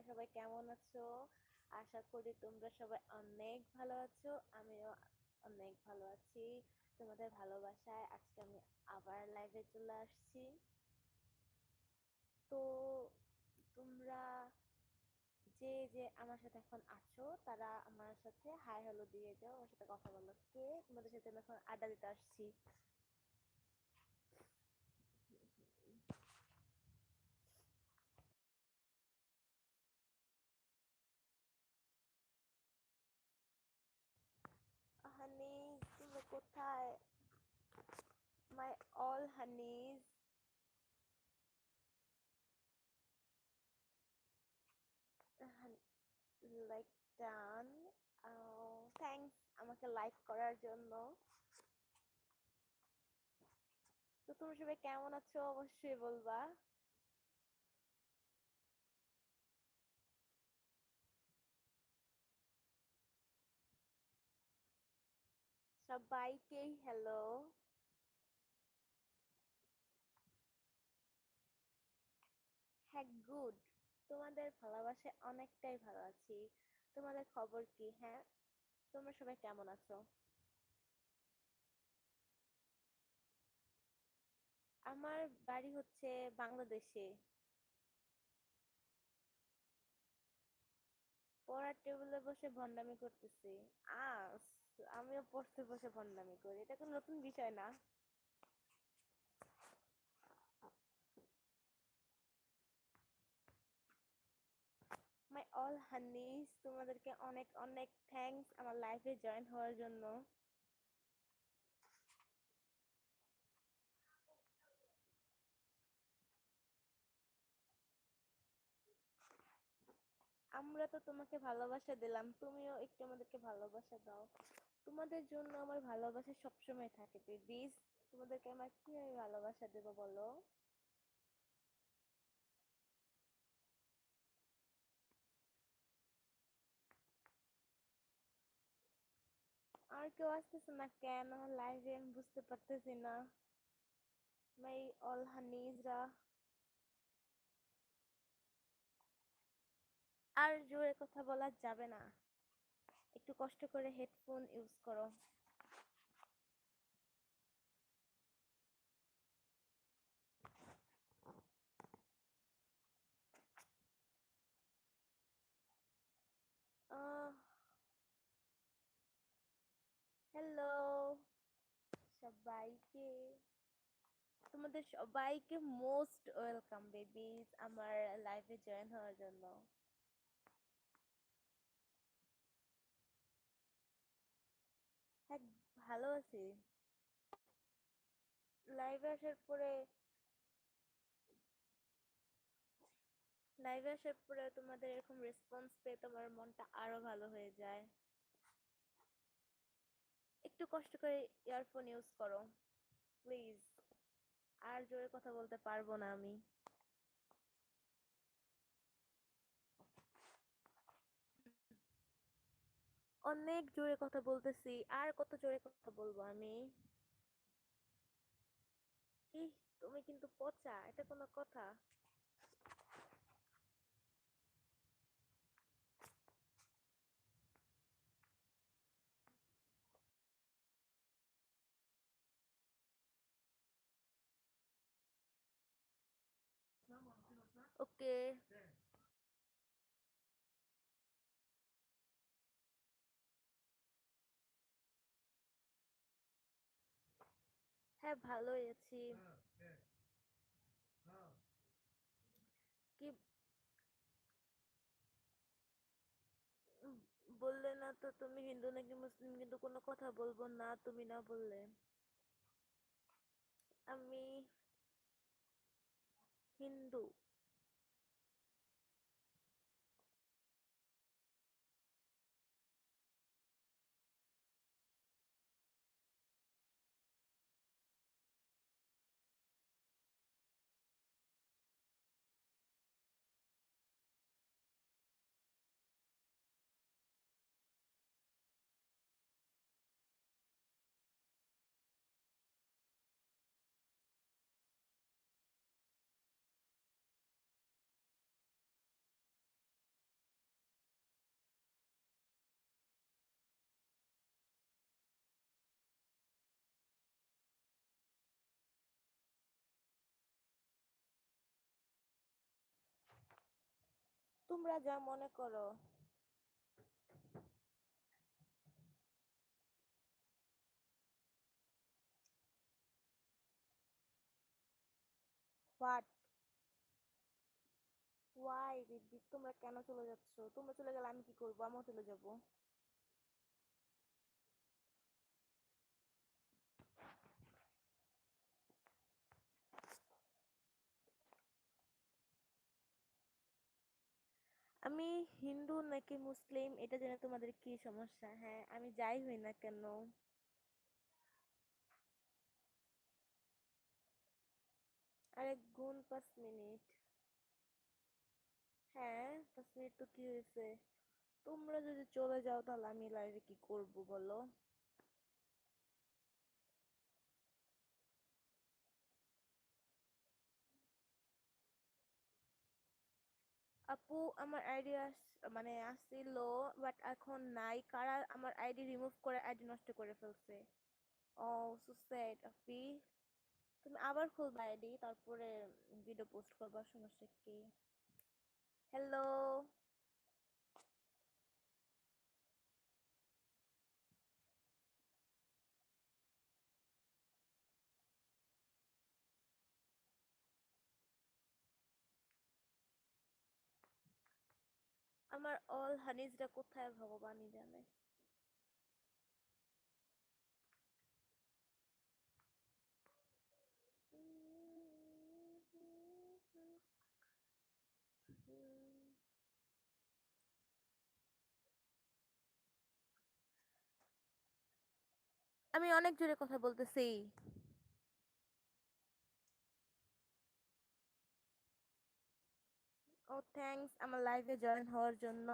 তোমরা সবাই কেমন আছো? আশা করি তোমরা সবাই অনেক ভালো আছো, আমিও অনেক ভালো আছি। তোমাদের ভালোবাসায় আজকে আমি আবার লাইভে চলে আসছি। তো তোমরা যে যে আমার সাথে এখন আছো, তারা আমার সাথে হাই হ্যালো দিয়ে যাও, আমার সাথে কথা বলো। কে? তোমাদের সাথে আমি এখন আড্ডা দিতে আসছি হানিজ তুমি কোথায় my all like done thanks আমাকে লাইক করার জন্য। তো তুমি সবাই কেমন আছো? অবশ্যই বলবা। সবাইকেই হ্যালো হ্যাঁ গুড তোমাদের ভালোবাসায় অনেকটাই ভালো আছি। তোমাদের খবর কি? হ্যাঁ? তোমরা সবাই কেমন আছো? আমার বাড়ি হচ্ছে বাংলাদেশে। পড়ার টেবিলে বসে ভন্ডামি করতেছি। আস, আমিও পড়তে বসে ভন্ডামি করি। এটা কোনো নতুন বিষয় না। মাই অল হানিস তোমাদেরকে অনেক অনেক থ্যাঙ্কস আমার লাইফে জয়েন হওয়ার জন্য। আমরা তো তোমাকে ভালোবাসা দিলাম, তুমিও একটু আমাদেরকে ভালোবাসা দাও। তোমাদের জন্য আমার ভালোবাসা সবসময় থাকে বেবিস তোমাদেরকে আমার কীভাবে ভালোবাসা দেবো বলো? কেউ আসতেছে না কেন লাইভে আমি বুঝতে পারতেছি না মাই অল হানিজরা আর জোরে কথা বলা যাবে না। একটু কষ্ট করে হেডফোন ইউজ করো। হ্যালো। সবাইকে, তোমাদের সবাইকে মোস্ট ওয়েলকাম বেবিস আমার লাইফে জয়েন হওয়ার জন্য। হ্যাঁ ভালো আছি। লাইভে আসার পরে, লাইভে আসার পরে তোমাদের এরকম রেসপন্স পেয়ে তোমার মনটা আরও ভালো হয়ে যায়। একটু কষ্ট করে ইয়ারফোন ইউজ করো প্লিজ আর জোরে কথা বলতে পারব না আমি। অনেক জোরে কথা বলতেছি, আর কত জোরে কথা বলব আমি? কি তুমি কিন্তু পচা, এটা কোনো কথা। ওকে হ্যাঁ ভালোই আছি। কি বললে না তো, তুমি হিন্দু নাকি মুসলিম? কিন্তু কোনো কথা বলব না, তুমি না বললে। আমি হিন্দু। তোমরা যা মনে করো। তোমরা কেন চলে যাচ্ছ? তোমরা চলে গেলে আমি কি করব? আমি চলে যাব। আমি হিন্দু নাকি মুসলিম? এটা জেনে তোমাদের কি সমস্যা? হ্যাঁ আমি যাই হই না কেন? আরে গুণ, পাঁচ মিনিট। হ্যাঁ পাঁচ মিনিট তো কি হয়েছে? তোমরা যদি চলে যাও তাহলে আমি লাইভে কি করব বলো? আপু, আমার আইডি মানে আসছিল বাট এখন নাই। কারা আমার আইডি রিমুভ করে আইডি নষ্ট করে ফেলছে? ও সুসাইড আপি। তুমি আবার খুলবা আইডি তারপরে ভিডিও পোস্ট করবার সমস্যা কি? হ্যালো আমার অল হানিজরা কোথায় ভগবানই জানে। আমি অনেক জোরে কথা বলতেছি। ও থ্যাঙ্কস আমার লাইভে জয়েন হওয়ার জন্য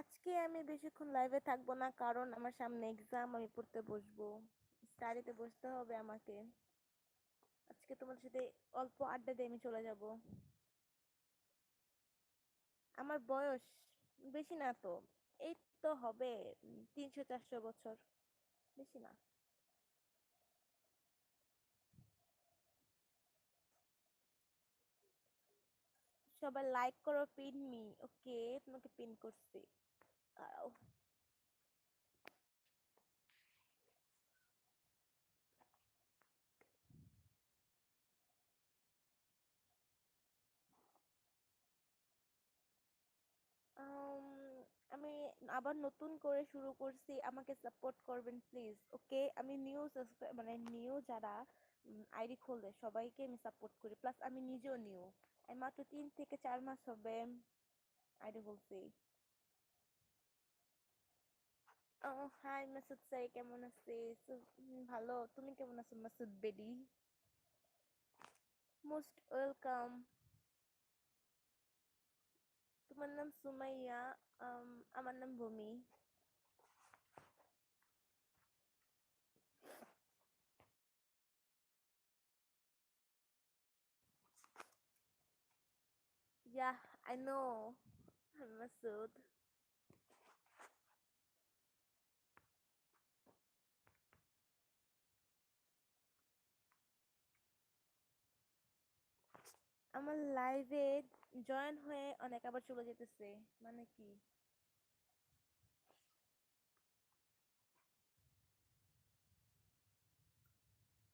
আজকে আমি বেশিক্ষণ লাইভে থাকব না, কারণ আমার সামনে এক্সাম আমি পড়তে বসবো। স্টাডিতে বসতে হবে আমাকে। আজকে তোমার সাথে অল্প আড্ডা দিয়ে আমি চলে যাব। আমার বয়স বেশি না তো, এই তো হবে তিনশো চারশো বছর, বেশি না। সবাই লাইক করো পিন মি ওকে তোমাকে পিন করছি। দাঁড়াও আম, আমি আবার নতুন করে শুরু করছি আমাকে সাপোর্ট করবেন প্লিজ ওকে আমি নিউ মানে নিউ যারা আইডি খোলে সবাইকে আমি সাপোর্ট করি। প্লাস আমি নিজেও নিউ আমি মাত্র তিন থেকে চার মাস হবে আইডি খুলছি ও হাই মাসুদ সাই কেমন উম, ভালো তুমি কেমন আছো মাসুদ বেডি মোস্ট ওয়েলকাম তোমার নাম সুমাইয়া আম, আমার নাম ভূমি Yeah, I know. Masood. আমার লাইভে জয়েন হয়ে অনেক আবার চলে যেতেছে মানে কি?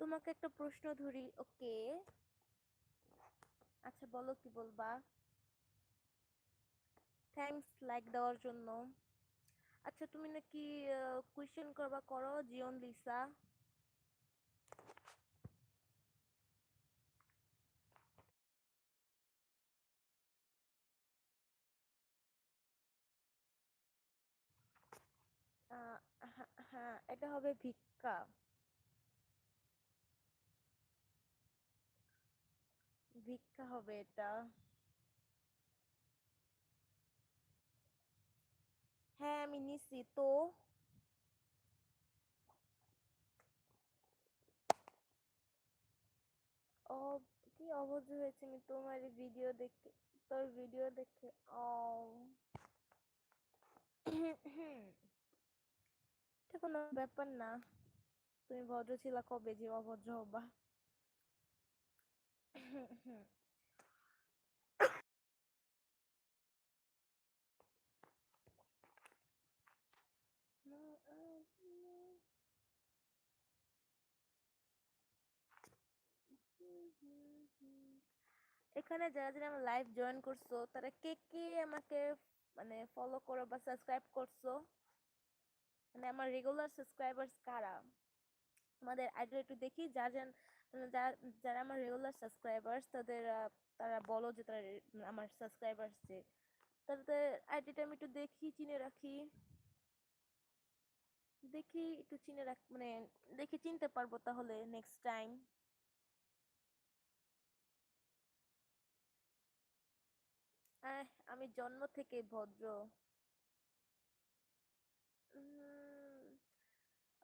তোমাকে একটা প্রশ্ন ধরি, ওকে? আচ্ছা বলো কি বলবা? থ্যাঙ্কস লাইক দেওয়ার জন্য। আচ্ছা তুমি নাকি কোয়েশ্চেন করবা, করো, জিওন, লিসা আহ, হ্যাঁ হ্যাঁ এটা হবে ভিক্ষা। ভিক্ষা হবে এটা। হ্যাঁ আমি নিছি। তো? কি অবুঝ হয়েছে আমি তোমার ভিডিও দেখে, তোর ভিডিও দেখে? ও এটা কোনো ব্যাপার না। তুমি ভদ্র ছিলা কবে যে অভদ্র হবা। এখানে যারা যারা আমার লাইভ জয়েন করছ, তারা কে কে আমাকে মানে ফলো করো বা সাবস্ক্রাইব করছ? মানে আমার রেগুলার সাবস্ক্রাইবার্স কারা? আমাদের আইডিটা একটু দেখি, যারা যারা আমার রেগুলার সাবস্ক্রাইবার্স তাদের তারা বলো যে তারা আমার সাবস্ক্রাইবার্স যে। তাদের আইডিটা আমি একটু দেখি, চিনে রাখি। দেখি, একটু চিনে রাখ মানে দেখি চিনতে পারব তাহলে নেক্সট টাইম আমি জন্ম থেকে ভদ্র।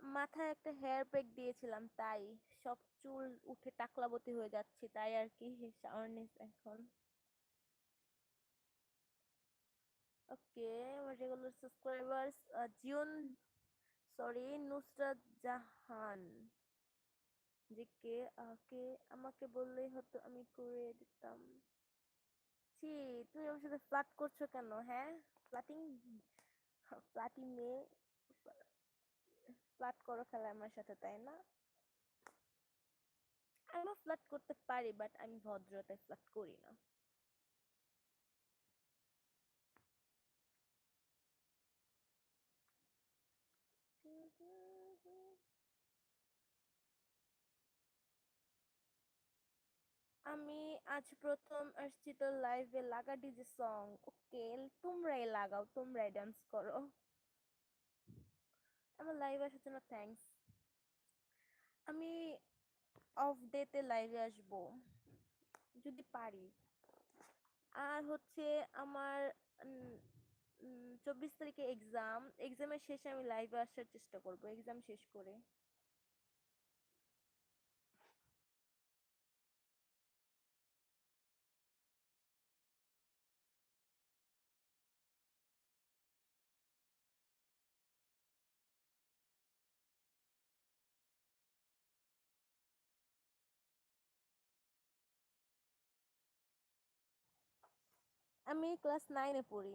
মাথায় একটা হেয়ার প্যাক দিয়েছিলাম, তাই সব চুল উঠে টাকলাবতী হয়ে যাচ্ছে, তাই আর কি শাওয়ারনেস এখন। ওকে আমার রেগুলার সাবস্ক্রাইবার্স জিওন সরি নুসরাত জাহান, যে কে আকে আমাকে বললেই হতো আমি করে দিতাম। ছি, তুমি আমার সাথে ফ্লার্ট করছ কেন হ্যাঁ? ফ্লাটিং ফ্লাটিং মেয়ে। ফ্লার্ট করো খেলা আমার সাথে, তাই না? আমিও ফ্লার্ট করতে পারি বাট আমি ভদ্রতায় ফ্লার্ট করি না। আমি আজ প্রথম আসছি তো লাইভে লাগা ডিজে সং ওকে, তোমরাই লাগাও, তোমরাই ডান্স করো। আমার লাইভ আসার জন্য থ্যাংকস আমি অফ ডেতে লাইভে আসব, যদি পারি। আর হচ্ছে আমার চব্বিশ তারিখে এক্সাম এক্সামের শেষে আমি লাইভে আসার চেষ্টা করব এক্সাম শেষ করে। আমি ক্লাস নাইনে পড়ি।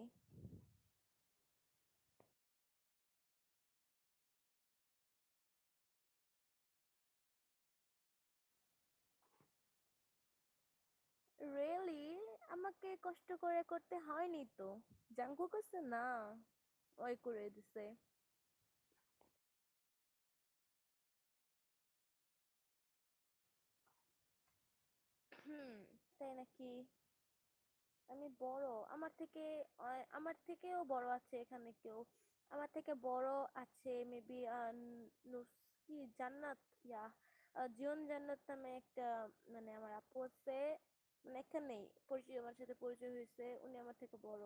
রিয়েলি আমাকে কষ্ট করে করতে হয়নি তো? জাঙ্কু করছে না? ওই করে দিছে। হুম তাই নাকি? আমি বড়। আমার থেকে আমার থেকেও বড় আছে এখানে কেউ। আমার থেকে বড় আছে মেবি কি জান্নাত। ইয়া জিওন জান্নাত নামে একটা মানে আমার আপু আছে। মানে এখানেই পরিচয়, আমার সাথে পরিচয় হয়েছে। উনি আমার থেকে বড়।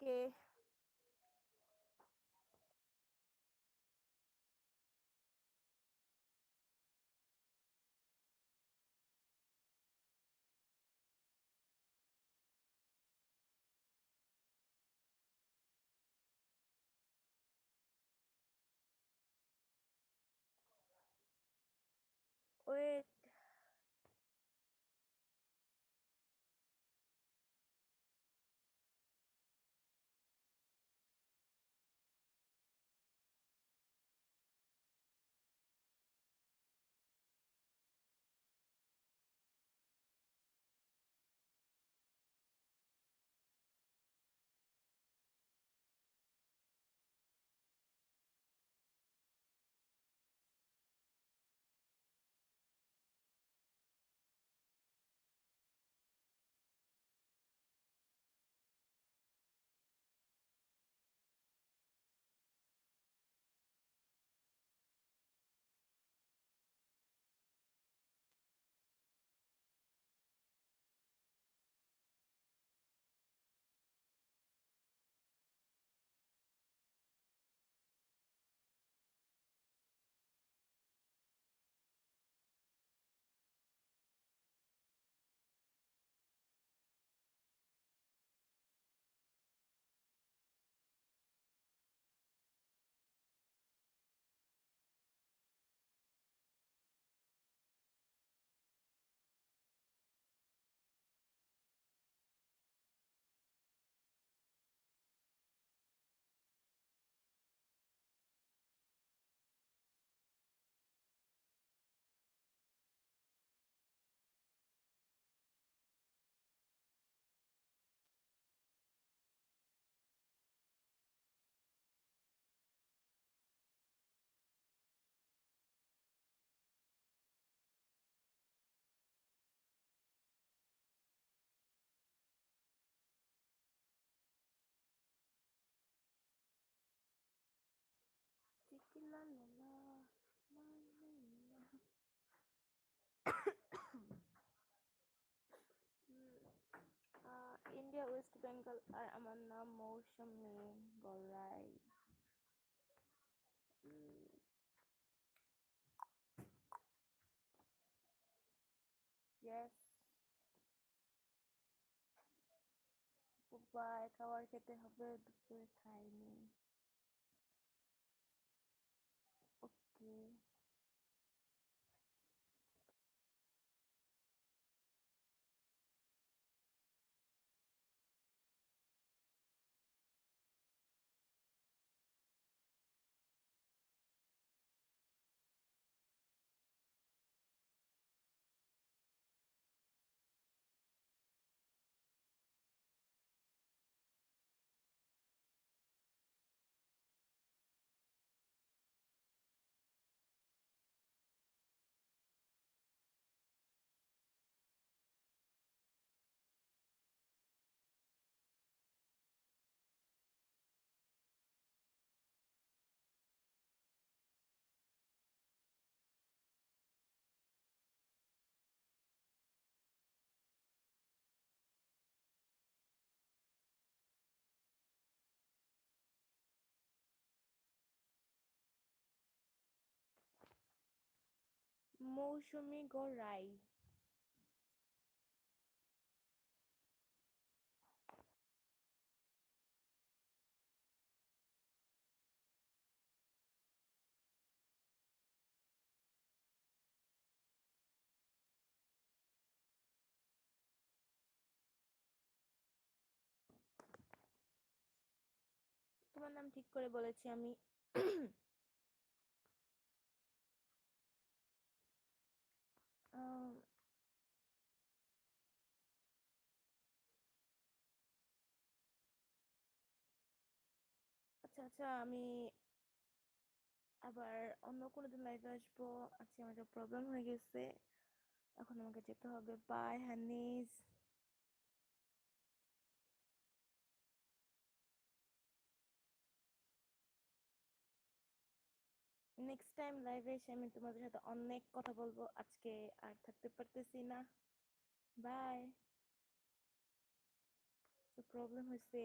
que pues লা লা লা, লা লা লা। Um, ah, India West Bengal আর আমার নাম মৌসুমি গলাই উম, yes বাই খাবার খেতে হবে দুপুরে খাইনি মৌসুমি গড়াই। তোমার নাম ঠিক করে বলেছি আমি আম, আচ্ছা আমি আবার অন্য কোনো দিন লাইভে আসব। আজকে আমার একটা প্রবলেম হয়ে গেছে। এখন আমাকে যেতে হবে। বাই হানিস নেক্সট টাইম লাইভে এসে আমি তোমাদের সাথে অনেক কথা বলব। আজকে আর থাকতে পারতেছি না। বাই প্রবলেম হয়েছে।